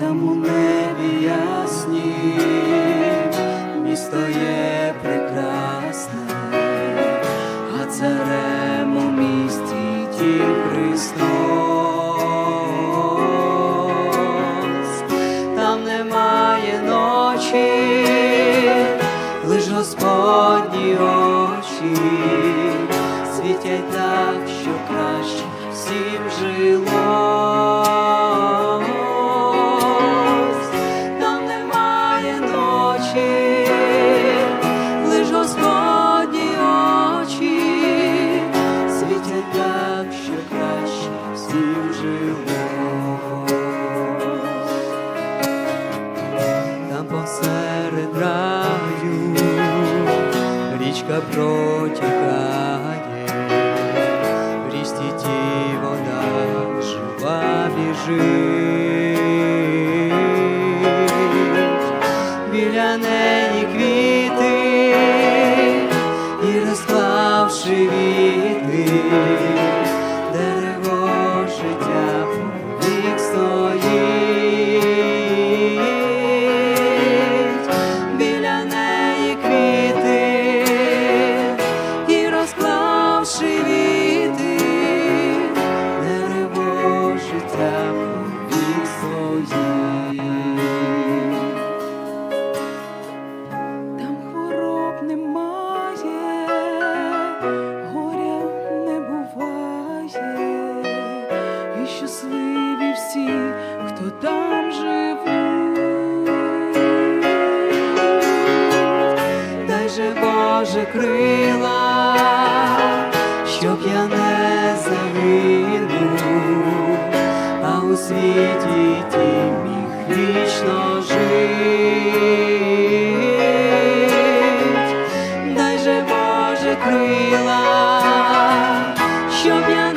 там у небі ясні, місто є прекрасне, а царем у місті тім Христос, там немає ночі, лиш Господні очі, світять так, що краще всім жило. річка протікає. Боже крила, щоб я не загинув, а у світі ті міг вічно жить. Дай же Боже крила, щоб я.